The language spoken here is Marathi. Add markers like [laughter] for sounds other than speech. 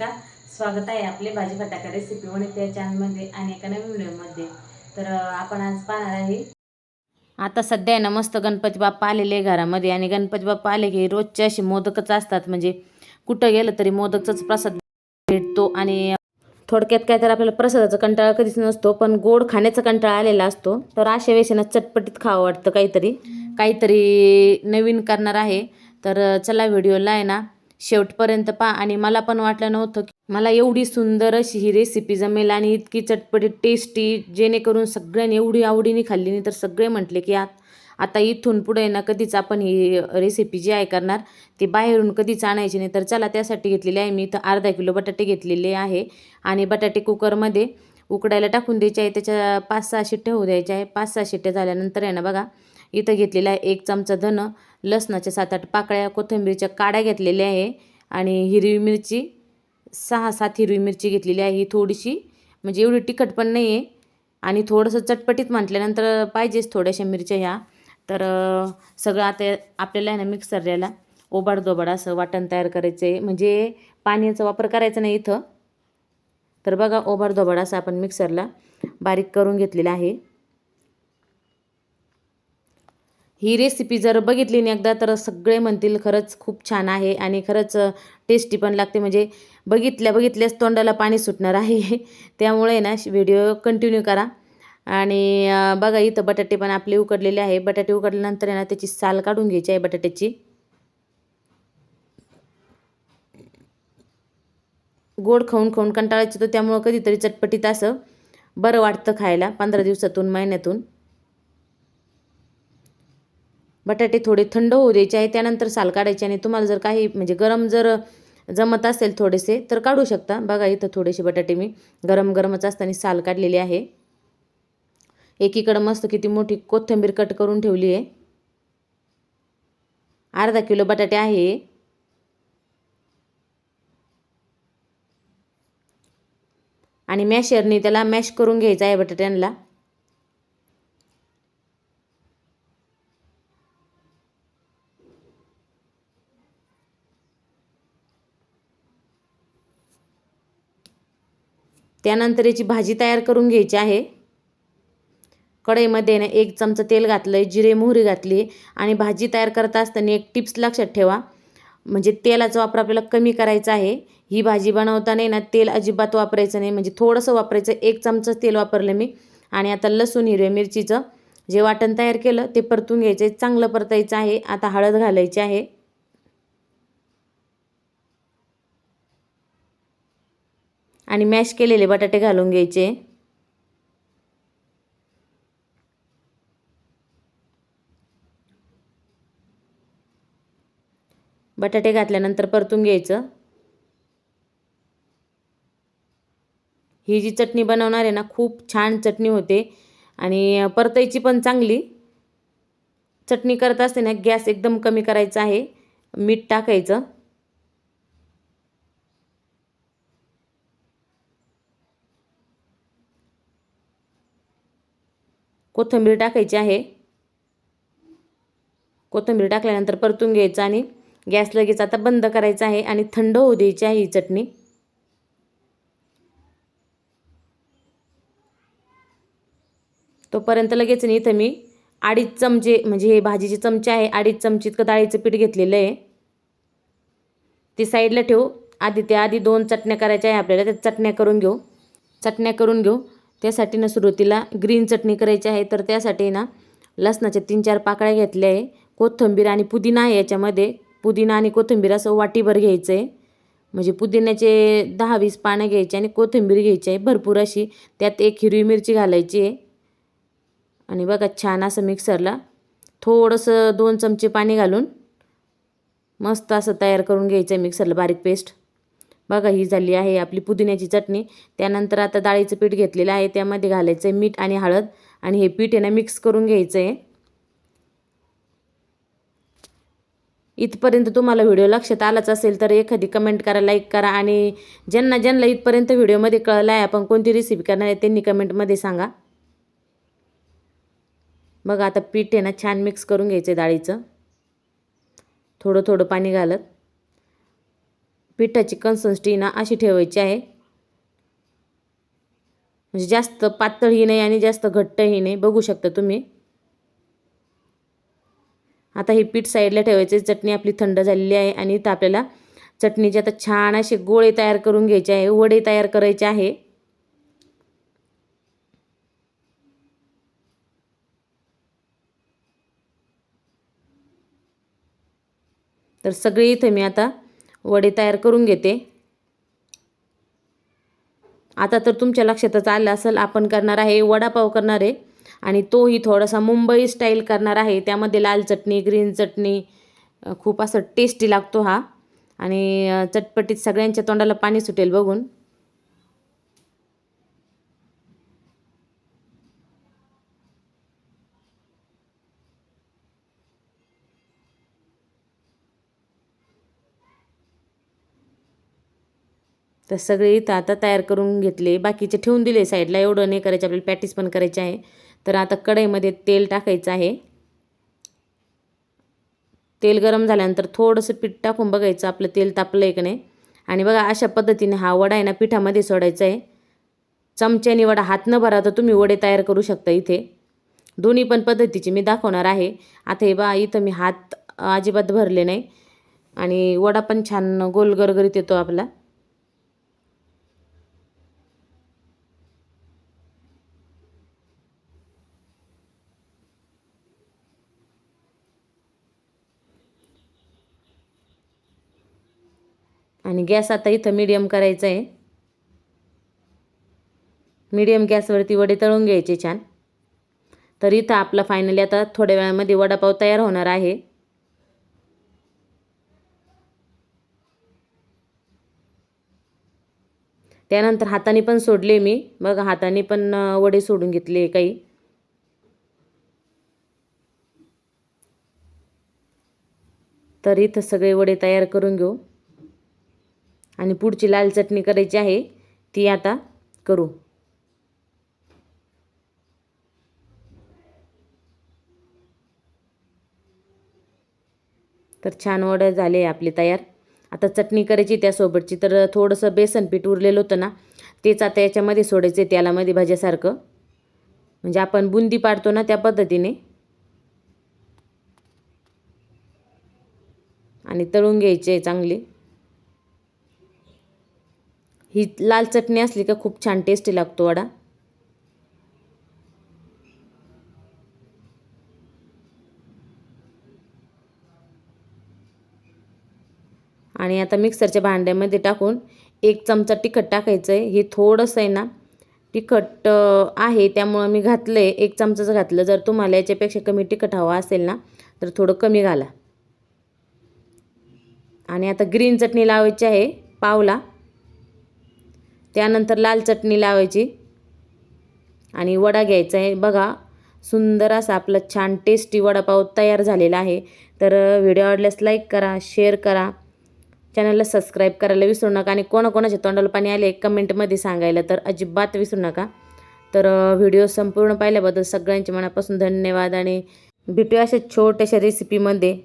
नमस्कार. स्वागत आहे आपले भाजी बटाका रेसिपी वणित त्या चॅनलमध्ये आणि एका नवीन व्हिडिओमध्ये तर आपण आज पाहणार आहे. आता सध्या आहे ना मस्त गणपती बाप्पा आलेले आहे घरामध्ये आणि गणपती बाप्पा आले की रोजचे असे मोदकच असतात. म्हणजे कुठं गेलं तरी मोदकचाच प्रसाद भेटतो आणि थोडक्यात काय तर आपल्याला प्रसादाचा कंटाळा कधीच नसतो पण गोड खाण्याचा कंटाळा आलेला असतो. तर अशा वेळेस चटपटीत खावं वाटतं काहीतरी. काहीतरी नवीन करणार आहे. तर चला व्हिडिओला आहे ना शेवटपर्यंत पहा. आणि मला पण वाटलं नव्हतं की मला एवढी सुंदर अशी ही रेसिपी जमेल आणि इतकी चटपटीत टेस्टी जेणेकरून सगळ्यांनी एवढी आवडीने खाल्ली नाही तर सगळे म्हटले की आत आता इथून पुढे ना कधीच आपण ही रेसिपी जी आहे करणार ती बाहेरून कधीच आणायची नाही. तर चला त्यासाठी घेतलेली आहे मी. इथं अर्धा किलो बटाटे घेतलेले आहे. आणि बटाटे कुकरमध्ये उकडायला टाकून द्यायचे आहे. त्याच्या पाच सहा शिट्ट्या होऊ द्यायच्या आहे. पाच सहा शिट्ट्या झाल्यानंतर आहे ना बघा इथं घेतलेला आहे एक चमचा धन लसणाच्या सात आठ पाकळ्या कोथिंबीरच्या काड्या घेतलेल्या आहे आणि हिरवी मिरची सहा सात हिरवी मिरची घेतलेली आहे. ही थोडीशी म्हणजे एवढी तिखट पण नाही आहे आणि थोडंसं चटपटीत म्हटल्यानंतर पाहिजेच थोड्याशा मिरच्या ह्या. तर सगळं आता आपल्याला आहे ना मिक्सरला ओबाडदोबाड असं वाटण तयार करायचं आहे. म्हणजे पाण्याचा वापर करायचा नाही इथं. तर बघा ओबाड दोबाड असं आपण मिक्सरला बारीक करून घेतलेलं आहे. ही रेसिपी जर बघितली ना एकदा तर सगळे म्हणतील खरंच खूप छान आहे आणि खरंच टेस्टी पण लागते. म्हणजे बघितल्या बघितल्याच तोंडाला पाणी सुटणार आहे. [laughs] त्यामुळे ना व्हिडिओ कंटिन्यू करा. आणि बघा इथं बटाटे पण आपले उकडलेले आहे. बटाटे उकडल्यानंतर आहे ना त्याची साल काढून घ्यायची आहे बटाट्याची. गोड खाऊन खाऊन कंटाळायचं तर त्यामुळं कधीतरी चटपटीत असं बरं वाटतं खायला पंधरा दिवसातून महिन्यातून. बटाटे थोडे थंड होऊ द्यायचे आहे त्यानंतर साल काढायचे आणि तुम्हाला जर काही म्हणजे गरम जर जमत असेल थोडेसे तर काढू शकता. बघा इथं थोडेसे बटाटे मी गरम गरमच असताना साल काढलेले आहे. एकीकडं मस्त किती मोठी कोथिंबीर कट करून ठेवली आहे. अर्धा किलो बटाटे आहे. आणि मॅशरने त्याला मॅश करून घ्यायचं आहे बटाट्यांना. त्यानंतर याची भाजी तयार करून घ्यायची आहे. कढईमध्ये ना एक चमचा तेल घातलं आहे जिरे मोहरी घातली आणि भाजी तयार करत असताना एक टिप्स लक्षात ठेवा. म्हणजे तेलाचा वापर आपल्याला कमी करायचा आहे. ही भाजी बनवताना ना तेल अजिबात वापरायचं नाही. म्हणजे थोडंसं वापरायचं एक चमचा तेल वापरलं मी. आणि आता लसूण हिरव्या मिरचीचं जे वाटण तयार केलं ते परतून घ्यायचं आहे. चांगलं परतायचं आहे. आता हळद घालायची आहे. आणि मॅश केलेले बटाटे घालून घ्यायचे. बटाटे घातल्यानंतर परतून घ्यायचं. ही जी चटणी बनवणार आहे ना खूप छान चटणी होते आणि परतायची पण चांगली. चटणी करत असते गॅस एकदम कमी करायचा आहे मीठ टाकायचं. कोथिंबीर टाकायची आहे. कोथिंबीर टाकल्यानंतर परतून घ्यायचं आणि गॅस लगेच आता बंद करायचा आहे आणि थंड होऊ द्यायची आहे ही चटणी. तोपर्यंत लगेच नाही इथं मी अडीच चमचे म्हणजे हे भाजीचे चमचे आहे अडीच चमचे इतकं डाळीचं पीठ घेतलेलं आहे. ती साईडला ठेवू. आधी त्या आधी दोन चटण्या करायच्या आहे आपल्याला त्या चटण्या करून घेऊ. चटण्या करून घेऊ. त्यासाठी ना सुरुवातीला ग्रीन चटणी करायची आहे. तर त्यासाठी ना लसणाच्या तीन चार पाकळ्या घेतल्या आहे. कोथिंबीर आणि पुदिना आहे याच्यामध्ये. पुदिना आणि कोथिंबीर असं वाटीभर घ्यायचं आहे. म्हणजे पुदिन्याचे दहा वीस पानं घ्यायचे आणि कोथिंबीर घ्यायची आहे. भरपूर अशी त्यात एक हिरवी मिरची घालायची आहे. आणि बघा छान असं मिक्सरला थोडंसं दोन चमचे पाणी घालून मस्त असं तयार करून घ्यायचं आहे मिक्सरला बारीक पेस्ट. बघा ही झाली आहे आपली पुदिन्याची चटणी. त्यानंतर आता डाळीचं पीठ घेतलेलं आहे. त्यामध्ये घालायचं आहे मीठ आणि हळद आणि हे पीठ आहे ना मिक्स करून घ्यायचं आहे इथपर्यंत तुम्हाला व्हिडिओ लक्षात आलाच असेल तर एखादी कमेंट करा लाईक करा आणि ज्यांना ज्यांना इथपर्यंत व्हिडिओमध्ये कळलं आहे आपण कोणती रेसिपी करणार आहे त्यांनी कमेंटमध्ये सांगा. बघा आता पीठ आहे ना छान मिक्स करून घ्यायचं आहे डाळीचं. थोडं थोडं पाणी घालत. पिठाची कन्सन्स्टी ना अशी ठेवायची आहे. म्हणजे जास्त पातळही नाही आणि जास्त घट्टही नाही. बघू शकता तुम्ही. आता ही पीठ साईडला ठेवायचे चटणी आपली थंड झालेली आहे आणि इथं आपल्याला चटणीचे आता छान असे गोळे तयार करून घ्यायचे आहे. वडे तयार करायचे आहे. तर सगळे इथे मी आता वडे तयार करून घेते. आता तर तुमच्या लक्षातच आलं असेल आपण करणार आहे वडापाव करणार आहे. आणि तोही थोडासा मुंबई स्टाईल करणार आहे. त्यामध्ये लाल चटणी ग्रीन चटणी खूप असं टेस्टी लागतो हा. आणि चटपटीत सगळ्यांच्या तोंडाला पाणी सुटेल बघून. तर सगळे इथं आता तयार करून घेतले. बाकीचे ठेवून दिले साईडला एवढं नाही करायचे आपल्याला पॅटीस पण करायचे आहे. तर आता कढईमध्ये तेल टाकायचं आहे. तेल गरम झाल्यानंतर थोडंसं पीठ टाकून बघायचं आपलं तेल तापलं आहे का नाही. आणि बघा अशा पद्धतीने हा वडा आहे ना पिठामध्ये सोडायचा आहे. चमच्याने वडा हात न भरा तर तुम्ही वडे तयार करू शकता इथे. दोन्ही पण पद्धतीची मी दाखवणार आहे. आता हे बा इथं मी हात अजिबात भरले नाही. आणि वडा पण छान गोल गरगरीत येतो आपला. आणि गॅस आता इथं मीडियम करायचं आहे मीडियम गॅसवरती वडे तळून घ्यायचे छान. तर इथं आपला फायनली आता थोड्या वेळामध्ये वडापाव तयार होणार आहे. त्यानंतर हाताने पण सोडले मी. बघा हाताने पण वडे सोडून घेतले काही. तर इथं सगळे वडे तयार करून घेऊ. आणि पुढची लाल चटणी करायची आहे ती आता करू. तर छान वडं झाले आपले तयार. आता चटणी करायची त्यासोबतची. तर थोडंसं बेसन पीठ उरलेलं होतं ना तेच आता याच्यामध्ये सोडायचं त्यालामध्ये भाज्यासारखं. म्हणजे आपण बुंदी पाडतो ना त्या पद्धतीने. आणि तळून घ्यायचे चांगले. ही लाल चटणी असली का खूप छान टेस्टी लागतो वडा. आणि आता मिक्सरच्या भांड्यामध्ये टाकून एक चमचा तिखट टाकायचं आहे हे थोडंसं आहे ना तिखट आहे त्यामुळं मी घातलं आहे एक चमचाचं घातलं. जर तुम्हाला याच्यापेक्षा कमी तिखट हवं असेल ना तर थोडं कमी घाला. आणि आता ग्रीन चटणी लावायची आहे पावला. त्यानंतर लाल चटणी लावायची. आणि वडा घ्यायचा आहे. बघा सुंदर असा आपला छान टेस्टी वडापाव तयार झालेला आहे. तर व्हिडिओ आवडल्यास लाईक करा शेअर करा. चॅनलला सबस्क्राईब करायला विसरू नका आणि कोणाकोणाच्या तोंडाला पाणी आले कमेंटमध्ये सांगायला तर अजिबात विसरू नका. तर व्हिडिओ संपूर्ण पाहिल्याबद्दल सगळ्यांचे मनापासून धन्यवाद आणि भेटूया अशा छोट्याशा रेसिपीमध्ये